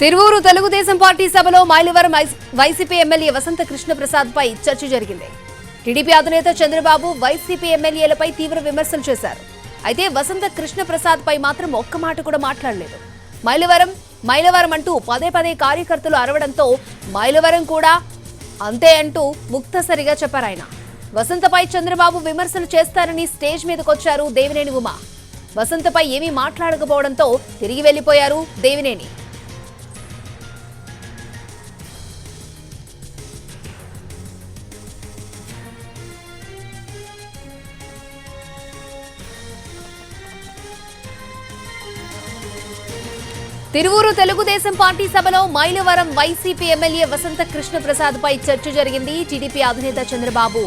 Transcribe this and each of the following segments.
Tiruvuru Telugu Desam party సభలో Mylavaram YCP MLA Vasantha Krishnaprasad పై చర్చ జరిగింది. టీడీపీ అధినేత చంద్రబాబు వైసీపీ ఎమ్మెల్యేలపై తీవ్ర విమర్శలు చేశారు. అయితే వసంత కృష్ణప్రసాద్ పై మాత్రం ఒక్క మాట కూడా మాట్లాడలేదు. మైలవరం మైలవరం అంటూ పదే పదే కార్యకర్తలు అరవడంతో మైలవరం కూడా అంతే అంటూ ముక్తసరిగా చెప్పారు ఆయన. వసంతపై చంద్రబాబు విమర్శలు చేస్తారని స్టేజ్ మీదకొచ్చారు దేవినేని ఉమా. వసంతపై ఏమీ మాట్లాడకపోవడంతో తిరిగి వెళ్ళిపోయారు దేవినేని. తిరువూరు తెలుగుదేశం పార్టీ సభలో మైలవరం వైసీపీ ఎమ్మెల్యే వసంత కృష్ణప్రసాద్పై చర్చ జరిగింది టీడీపీ అధినేత చంద్రబాబు.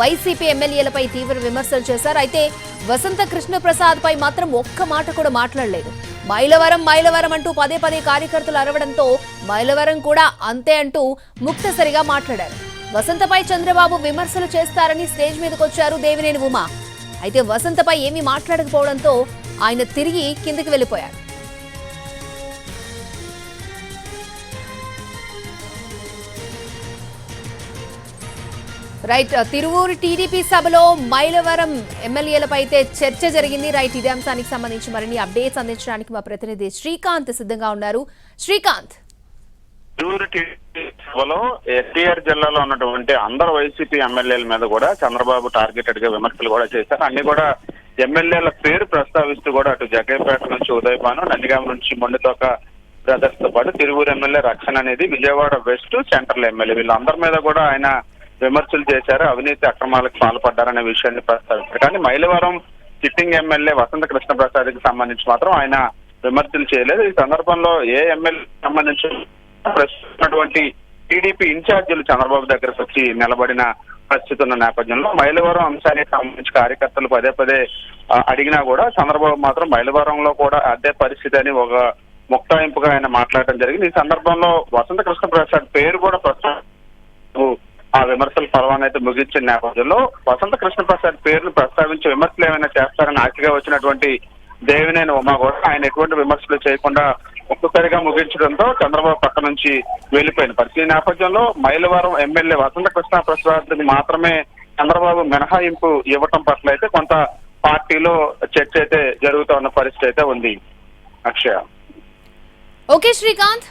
వైసీపీ ఎమ్మెల్యేలపై తీవ్ర విమర్శలు చేశారు. అయితే వసంత కృష్ణప్రసాద్ పై మాత్రం ఒక్క మాట కూడా మాట్లాడలేదు. మైలవరం మైలవరం అంటూ పదే పదే కార్యకర్తలు అరవడంతో మైలవరం కూడా అంతే అంటూ ముక్తసరిగా మాట్లాడారు. వసంతపై చంద్రబాబు విమర్శలు చేస్తారని స్టేజ్ మీదకొచ్చారు దేవినేని ఉమా. అయితే వసంతపై ఏమీ మాట్లాడకపోవడంతో ఆయన తిరిగి కిందకి వెళ్ళిపోయారు రైట్ తిరువూరు టీడీపీ సభలో మైలవరం ఎమ్మెల్యేలపై అయితే చర్చ జరిగింది. రైట్ ఇదే అంశానికి సంబంధించి మరిన్ని అప్డేట్స్ అందించడానికి మా ప్రతినిధి శ్రీకాంత్ సిద్ధంగా ఉన్నారు. శ్రీకాంత్. సభలో ఎన్టీఆర్ జిల్లాలో ఉన్నటువంటి అందరు వైసీపీ ఎమ్మెల్యేల మీద కూడా చంద్రబాబు టార్గెటెడ్గా విమర్శలు కూడా చేశారు. అన్ని కూడా ఎమ్మెల్యేల పేరు ప్రస్తావిస్తూ కూడా అటు జగ్గయ్యపేట నుంచి ఉదయపాను నందిగామ నుంచి మొండితోక బ్రదర్స్తో పాటు తిరువూరు ఎమ్మెల్యే రక్షణ అనేది విజయవాడ వెస్ట్ సెంట్రల్ ఎమ్మెల్యే. వీళ్ళందరి మీద కూడా ఆయన విమర్శలు చేశారు అవినీతి అక్రమాలకు పాల్పడ్డారనే విషయాన్ని ప్రస్తావించారు. కానీ మైలవరం సిట్టింగ్ ఎమ్మెల్యే వసంత కృష్ణ ప్రసాద్కి సంబంధించి మాత్రం ఆయన విమర్శలు చేయలేదు. ఈ సందర్భంలో ఏ ఎమ్మెల్యే సంబంధించి ప్రస్తుతటువంటి టీడీపీ ఇన్ఛార్జీలు చంద్రబాబు దగ్గరకు వచ్చి నిలబడిన పరిస్థితి ఉన్న నేపథ్యంలో మైలవరం అంశానికి సంబంధించి కార్యకర్తలు పదే పదే అడిగినా కూడా చంద్రబాబు మాత్రం మైలవరంలో కూడా అదే పరిస్థితి అని ఒక ముక్తాయింపుగా ఆయన మాట్లాడటం జరిగింది. ఈ సందర్భంలో వసంత కృష్ణ ప్రసాద్ పేరు కూడా ప్రస్తుతం ఆ విమర్శల పర్వాన్ని అయితే ముగించిన నేపథ్యంలో వసంత కృష్ణ ప్రసాద్ పేరును ప్రస్తావించి విమర్శలు ఏమైనా చేస్తారని ఆశగా వచ్చినటువంటి దేవినేని ఉమా కూడా ఆయన ఎటువంటి విమర్శలు చేయకుండా ఒక్కసారిగా ముగించడంతో చంద్రబాబు పక్క నుంచి వెళ్ళిపోయిన పరిస్థితి ఈ నేపథ్యంలో మైలవరం ఎమ్మెల్యే వసంత కృష్ణ ప్రసాద్ మాత్రమే చంద్రబాబు మినహాయింపు ఇవ్వటం పట్ల అయితే కొంత పార్టీలో చర్చ అయితే జరుగుతూ ఉన్న పరిస్థితి అయితే ఉంది. అక్షయ. ఓకే శ్రీకాంత్.